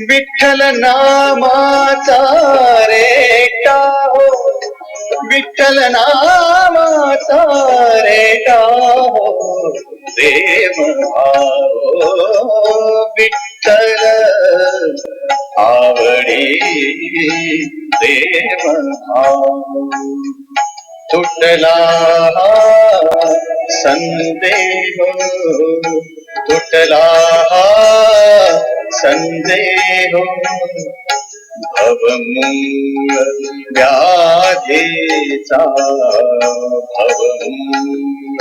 विठ्ठल नामाचा रेटा हो. विठ्ठल नामाचा रेटा हो. प्रेम भाव विठ्ठल आवडी प्रेम तुटला संदेह तुटला संदेह। भवमूल व्याधेचा भवमूल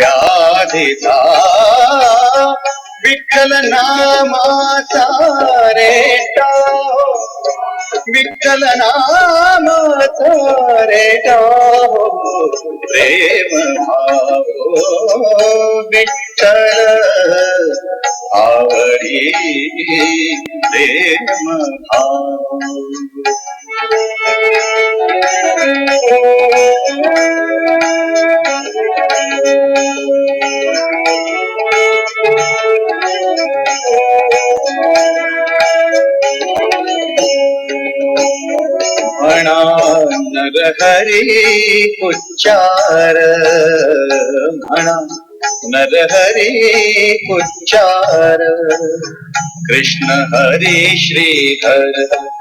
व्याधेचा। विठ्ठल नामाचा रेटा हो, विठ्ठल नामाचा रे प्रेम विठ्ठल आवडी प्रेम भाव नरहरी उच्चार. म्हणा नरहरी उच्चार. कृष्ण हरी श्रीधर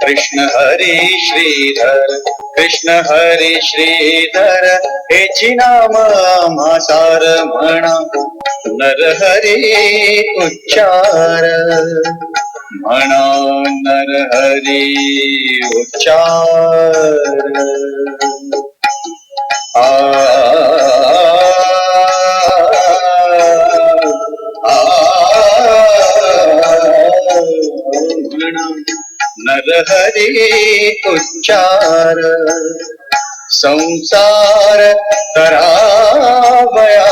कृष्ण हरी श्रीधर कृष्ण हरी श्रीधर हे चिनाम मासार म्हणा नरहरी उच्चार. म्हणा नरहरी उच्चार आ नरहरी उच्चार संसार करावया.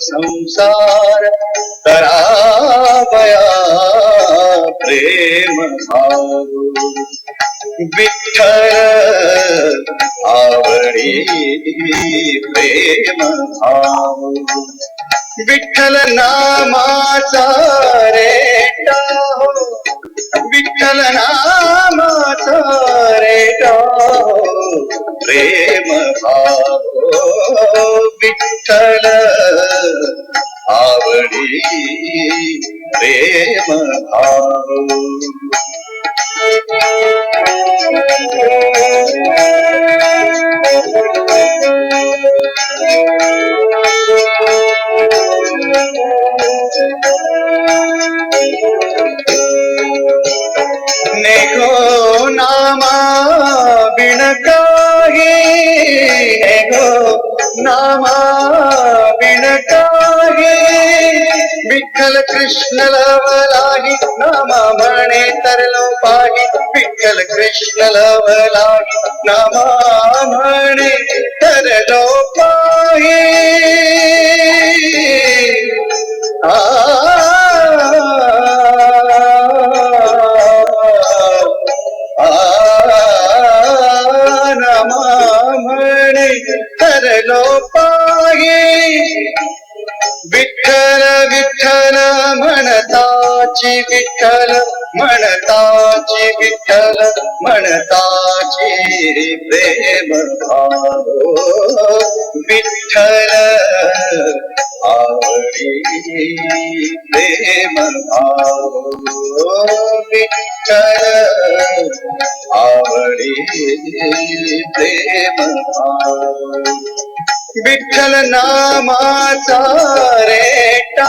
संसार करावया. प्रेम भाव. विठ्ठल आवडी प्रेम भाव. विठ्ठल नामाचा रेटा हो विठ्ठल नामाचा रेटा हो प्रेम भाव विठ्ठल आवडी प्रेम भाव नेगो नामा बिन काही नेगो नामा बिन काही विठ्ठल कृष्ण लवलाही नामा म्हणे तरलो पाही म्हणताची विठ्ठल म्हणताची विठ्ठल म्हणताची प्रेम विठ्ठल आवडी प्रेम विठ्ठल आवडी प्रेम विठ्ठल नामाचा रेटा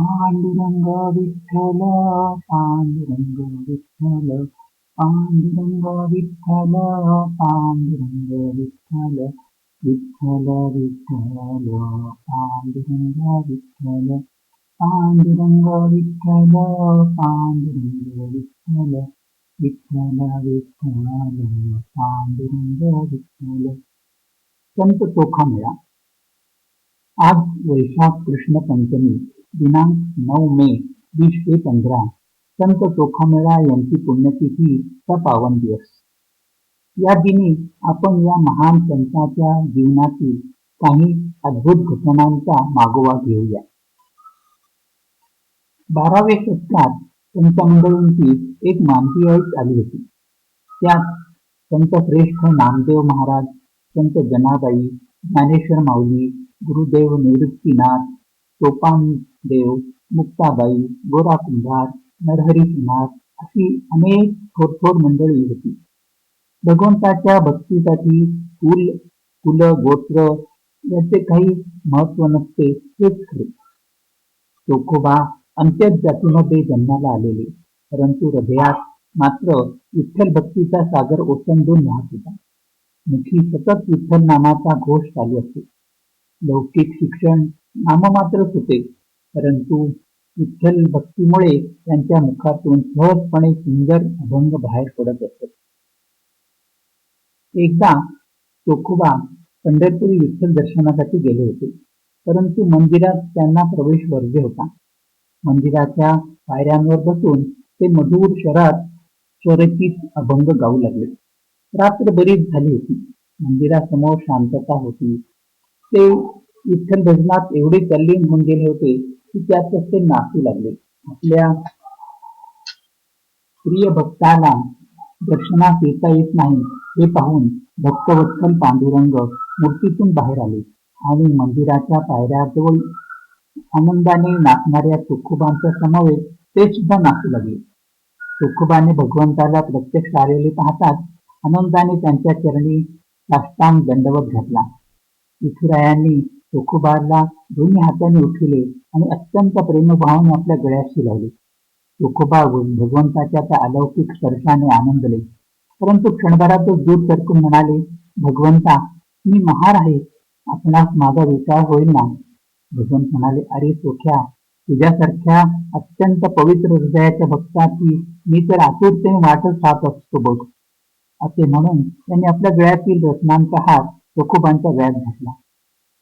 पांडुरंग विठ्ठल पांडुरंग विठ्ठल पांडुरंग विठ्ठल पांडुरंग विठ्ठल विठ्ठल विठ्ठल पांडुरंग विठ्ठल पांडुरंग विठ्ठल पांडुरंग विठ्ठल विठ्ठल विठ्ठल पांडुरंग विठ्ठल संत चोखामेळा आज वैशाख कृष्ण पंचमी दिनांक नऊ मे वीस ते पंधरा संत चोखामेळा यांची पुण्यतिथी चा पावन दिवस. या दिनी आपण या महान संतांच्या जीवनातील काही अद्भुत घटनांचा मागोवा घेऊया. बाराव्या शतकात संत मंडळींची एक मानवी ऐक आली होती. त्यात संत श्रेष्ठ नामदेव महाराज संत जनाबाई ज्ञानेश्वर माऊली गुरुदेव निवृत्तीनाथ सोपानी देव मुक्ताबाई गोरा कुंभार नरहरी कुमार अशी अनेक थोर मंडळी होती. भगवंताच्या भक्तीसाठी कुल कुल गोत्र याचे काही महत्त्व नसते हेच खरे. चोखोबा अंत्यच जातीमध्ये जन्माला आलेले परंतु हृदयात मात्र विठ्ठल भक्तीचा सागर ओसंडून वाहत होता. मुखी सतत विठ्ठल नामाचा घोष चालू असतो. लौकिक शिक्षण नाममात्रच होते. परंतु विठ्ठल भक्तीमुळे त्यांच्या मुखातून सहजपणे सुंदर अभंग बाहेर पडत असत. एकदा चोखोबा पंढरपुरी विठ्ठल दर्शनासाठी गेले होते. परंतु मंदिरात त्यांना प्रवेश वर्ज्य होता. मंदिराच्या पायऱ्यांवर बसून ते मधुर शहरात स्वरचित अभंग गाऊ लागले. रात्र बरीच झाली होती. मंदिरासमोर शांतता होती. ते विठ्ठल भजनात एवढे तल्लीन होऊन गेले होते की त्यातच ते नाचू लागले. आपल्या प्रिय भक्ताला दर्शनास येता येत नाही हे पाहून भक्तवत्सल पांडुरंग मूर्तीतून बाहेर आले आणि मंदिराच्या पायऱ्याजवळ आनंदाने नाचणाऱ्या तुकोबांच्या समवेत ते सुद्धा नाचू लागले. तुकोबाने भगवंताला प्रत्यक्ष आलेले पाहताच आनंदाने त्यांच्या चरणी साष्टांग दंडवत घातला. विठुरायांनी तुकोबाला दोन्ही हाताने उठविले आणि अत्यंत प्रेमभावाने आपल्या गळ्याशी लावले तुकोबा भगवंताच्या त्या अलौकिक स्पर्शाने आनंदले. परंतु क्षणभरातच दूर सरकून म्हणाले भगवंता मी महार आहे. आपणास माझा विचार होईल ना? भगवंत म्हणाले अरे सोख्या तुझ्यासारख्या अत्यंत पवित्र हृदयाच्या भक्ताची मी तर आतुरतेने वाटच पाहत असतो बघ. असे म्हणून त्यांनी आपल्या गळ्यातील रत्नांचा हात चोखोबांच्या गळ्यात घातला.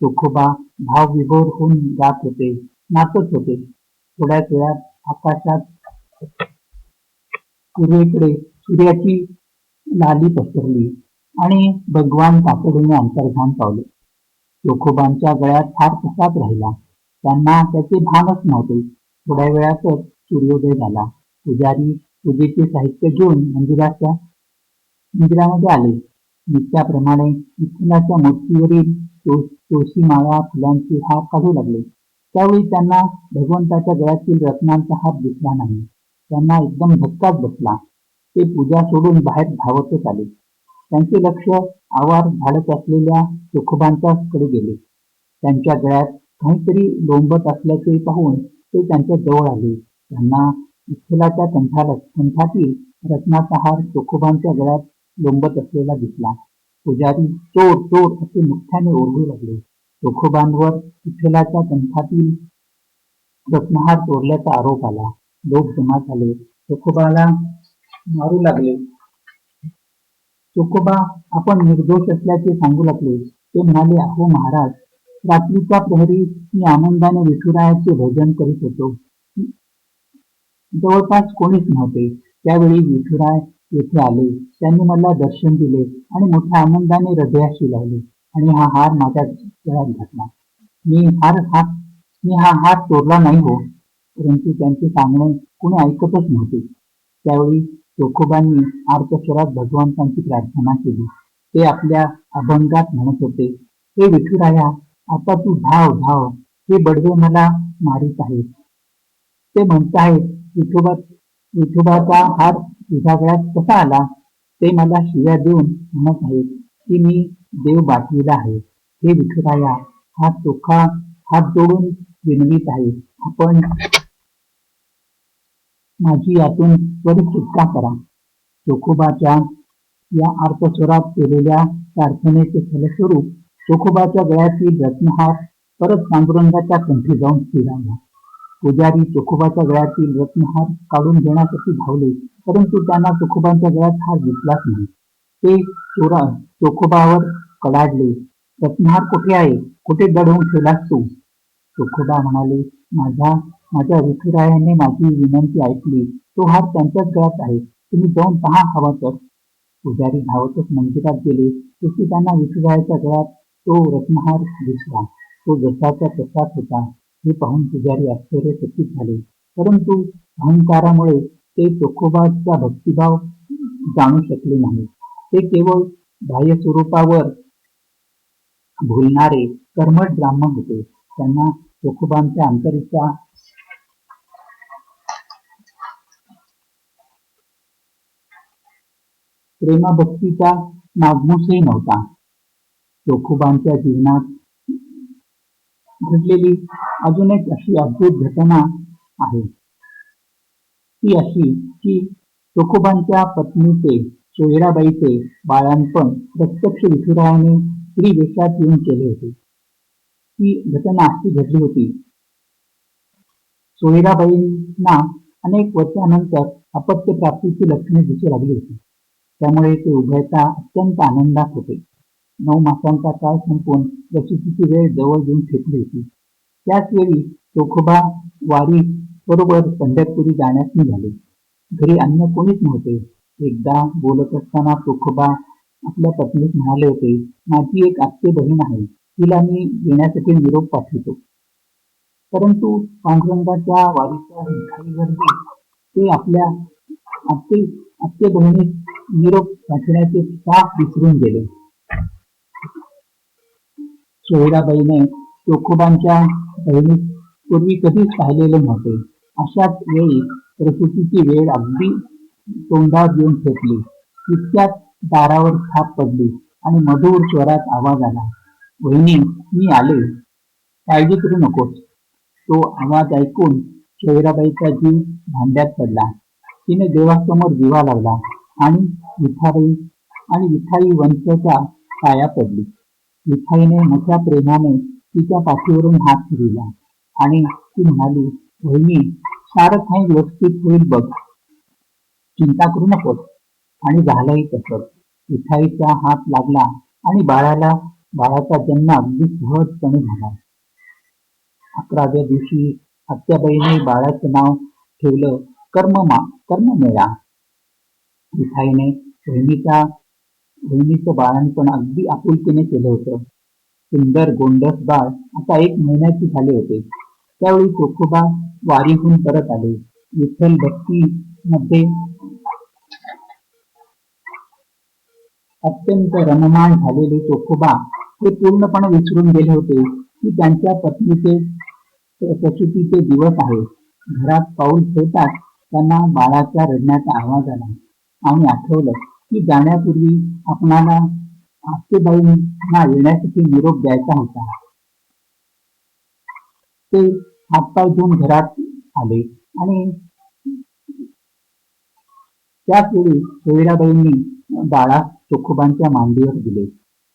तुकोबा भाव विभोर होऊन जात होते. नाचत होते. थोड्याच वेळात आकाशात पूर्वेकडे सूर्याची लाली पसरली आणि भगवान तातडीने अंतर्धान पावले. तुकोबांच्या गळ्यात फार तसाच राहिला. त्यांना त्याचे भानच नव्हते. थोड्या वेळातच सूर्योदय झाला. पुजारी पूजेचे साहित्य घेऊन मंदिराच्या मंदिरामध्ये आले. नित्याप्रमाणे विठ्ठलाच्या मूर्तीवरील तुळशी माळा फुलांचे हार काढू लागले. त्यावेळी त्यांना भगवंताच्या गळ्यातील रत्नांचा हात दिसला नाही. त्यांना एकदम धक्काच बसला. ते पूजा सोडून बाहेर धावतच आले. त्यांचे लक्ष आवार झाडत असलेल्या चोखोबांच्याकडे गेले. त्यांच्या गळ्यात काहीतरी लोंबत असल्याचे पाहून ते त्यांच्या जवळ आले. त्यांना विठ्ठलाच्या कंठाला कंठातील रत्नाचा हार चोखोबांच्या गळ्यात लोंबत असलेला दिसला. पुजारी चोर चोर असे मुख्याने ओरडू लागले. चोखोबांवर विठ्ठलाच्या कंठातील रत्नहार चोरल्याचा आरोप आला. लोक जमा झाले. चोखोबाला मारू लागले. चोखोबा आपण निर्दोष असल्याचे सांगू लागले. ते म्हणाले अहो महाराज रात्रीच्या प्रहरी मी आनंदाने विठुरायाचे भजन करीत होतो. जवळपास कोणीच नव्हते. त्यावेळी विठुराय येथे आले. त्यांनी मला दर्शन दिले आणि मोठ्या आनंदाने हृदयाशी लावले आणि हा हार माझ्या गळ्यात घातला. मी हार हा मी हा हार तोडला नाही हो परंतु त्यांचे सांगणे कुणी ऐकतच नव्हते. त्यावेळी चोखोबांनी आर्तस्वरात भगवंतांची प्रार्थना केली. ते आपल्या अभंगात म्हणत होते हे विठुराया आता तू धाव धाव हे बडवे मला मारित आहेत. ते म्हणताहेत विठोबा विठोबाचा हार तुझ्या कसा आला ते मला शिव्या देऊन म्हणत आहेत की मी देव बाटलेला आहे. हे विठुराया हा चोखा हात जोडून विनवीत आहे. आपण माझी यातून त्वरित सुटका करा. चोखोबाच्या या अर्थस्वरात केलेल्या प्रार्थनेचे फलस्वरूप चोखोबाच्या गळ्यातील रत्नहार परत पांडुरंगाच्या कंठी जाऊन स्थिरावला पुजारी तुकोबाच्या गळ्यातील रत्नहार काढून घेण्यासाठी धावले परंतु त्यांना तुकोबांच्या गळ्यात हार दिसलाच नाही. ते चोरा चोखोबावर कडाडले रत्नहार कुठे आहे? कुठे दडवून ठेवलास तू? चोखोबा म्हणाले माझ्या माझ्या विठुरायाने माझी विनंती ऐकली. तो हार त्यांच्याच गळ्यात आहे. तुम्ही जाऊन पहा हवा तर. पुजारी धावतच मंदिरात गेले. तशी त्यांना विठुरायाच्या गळ्यात तो रत्नहार दिसला तो जसाच्या तसाच होता. हे पाहून पुजारी आश्चर्यचकित झाले. परंतु अहंकारामुळे ते चोखोबाचा भक्तिभाव जाणू शकले नाही. ते केवळ बाह्य स्वरूपावर भुलणारे कर्मठ ब्राह्मण होते. त्यांना चोखोबांच्या अंतरीचा प्रेमभक्तीचा नागमूसही नव्हता. चोखोबांच्या जीवनात घडलेली अजून एक अशी अद्भुत घटना आहे. ती अशी की तुकोबांच्या पत्नीचे सोयराबाईचे बाळांपण प्रत्यक्ष विठुरायाने स्त्री वेशात येऊन केले होते. ती घटना अशी घडली होती. सोयराबाईंना अनेक वर्षानंतर अपत्य प्राप्तीची लक्षणे दिसू लागली होती. त्यामुळे ते उभयता अत्यंत आनंदात होते. नऊ मासांचा काळ संपून प्रसूतीची वेळ जवळ येऊन ठेपली होती. त्याचवेळी चोखोबा वारी बरोबर पंढरपुरी जाण्यास निघाले. घरी अन्य कोणीच नव्हते. एकदा बोलत असताना चोखोबा आपल्या पत्नीस म्हणाले होते माझी एक आत्ते बहीण आहे. तिला मी येण्यासाठी निरोप पाठवतो. परंतु पांडुरंगाच्या वारीच्या घाई ते आपल्या आत्ते आत्ते बहिणीस निरोप पाठवण्याचे साफ विसरून गेले. सोयराबाईने चोखोबांच्या बहिणी पूर्वी कधीच पाहिलेले नव्हते. अशाच वेळी प्रसूतीची वेळ अगदी तोंडावर येऊन फेकली. तितक्यात दारावर थाप पडली आणि मधुर स्वरात आवाज आला. बहिणी मी आले. काळजी करू नकोस. तो आवाज ऐकून सोयराबाईचा जीव भांड्यात पडला. तिने देवासमोर दिवा लावला आणि विठाबाई आणि विठाई वंशाच्या पाया पडली. मिठाईने मोठ्या प्रेमाने तिच्या पाठीवरून हात फिरविला. आणि ती म्हणाली वहिनी सारं काही व्यवस्थित होईल बघ. चिंता करू नकोस. आणि झालंही तसंच. मिठाईचा हात लागला आणि बाळाला बाळाचा जन्म अगदी सहजपणे झाला. अकराव्या दिवशी हत्याबाईने बाळाचं नाव ठेवलं कर्ममा कर्ममेळा. मिठाईने बहिणीचा बहिणीचं बाळणपण अगदी आपुलकीने केलं होतं. सुंदर गोंडस बाळ आता एक महिन्याचे झाले होते. त्यावेळी चोखोबा वारीहून परत आले. विठ्ठल भक्ती मध्ये अत्यंत रममाण झालेले चोखोबा हे पूर्णपणे विसरून गेले होते की त्यांच्या पत्नीचे प्रसूतीचे दिवस आहे. घरात पाऊल ठेवताच त्यांना बाळाच्या रडण्याचा आवाज आला आणि आठवलं की जाण्यापूर्वी आपणाला आत्तेबाईंना येण्यासाठी निरोप द्यायचा होता. ते हातपाय धुवून घरात आले आणि त्याच वेळी सोयराबाईंनी बाळा चोखोबांच्या मांडीवर दिले.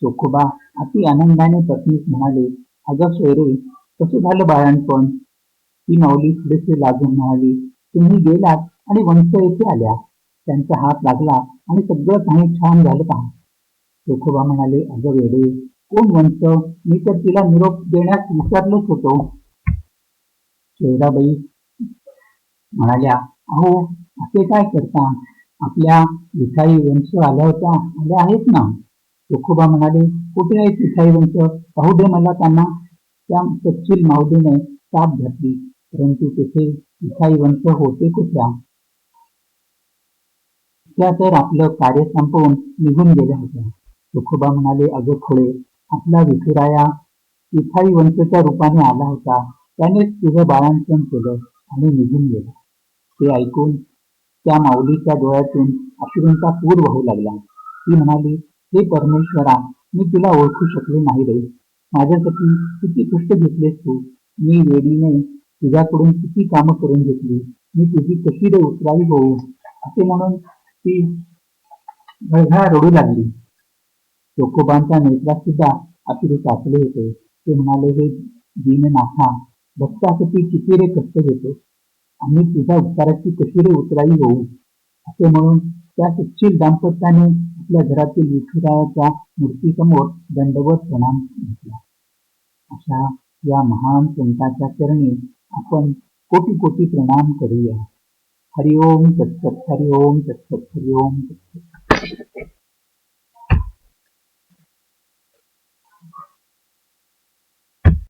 चोखोबा अति आनंदाने पत्नीस म्हणाले अगं सोयरे कसं झालं बाळांपण ती माऊली थोडेसे लागून म्हणाली तुम्ही गेलात आणि वंश येथे आल्या. त्यांचा हात लागला आणि सगळं काही छान झालं पहा सुखोबा म्हणाले अगं वेडे कोण वंश मी तर तिला निरोप देण्यास विचारलोच होतो. शेवराबाई म्हणाल्या अहो असे काय करता? आपल्या विठाई वंश आल्या होत्या आल्या आहेत ना. चोखोबा म्हणाले कुठे आहेत विठाई वंश? पाहू दे मला त्यांना. त्या तपशील माऊलीने साप घातली परंतु तेथे विठाई वंश होते कुठल्या? त्या तर आपलं कार्य संपवून निघून गेल्या होत्या तुकोबा म्हणाले अगं खोळे आपला विठुराया विठाई वंशच्या रूपाने आला होता. त्यानेच तुझं बाळांकन केलं आणि निघून गेला. ते ऐकून त्या माऊलीच्या डोळ्यातून अश्रूंचा पूर वाहू लागला. ती म्हणाली हे परमेश्वरा मी तुला ओळखू शकले नाही रे. माझ्यासाठी किती कष्ट घेतलेस तू. मी वेडीने तुझ्याकडून किती कामं करून घेतली. मी तुझी कशी रे उतरावी होऊ? असे म्हणून ती घळघळा रडू लागली. चोकोबांच्या नेत्रात सुद्धा अतिरे साचले होते. ते म्हणाले हे दीननाथा भक्तासाठी किती रे कष्ट घेतो. आम्ही तुझ्या उपकाराची कशी रे उतराई होऊ. असे म्हणून त्या सुशील दाम्पत्याने आपल्या घरातील विठुरायाच्या मूर्तीसमोर दंडवत प्रणाम घेतला अशा या महान संताच्या चरणी आपण कोटी कोटी प्रणाम करूया. ஹரி ஓம் தத்சத் ஹரி ஓம் தத்சத் ஹரி ஓம் தத்சத்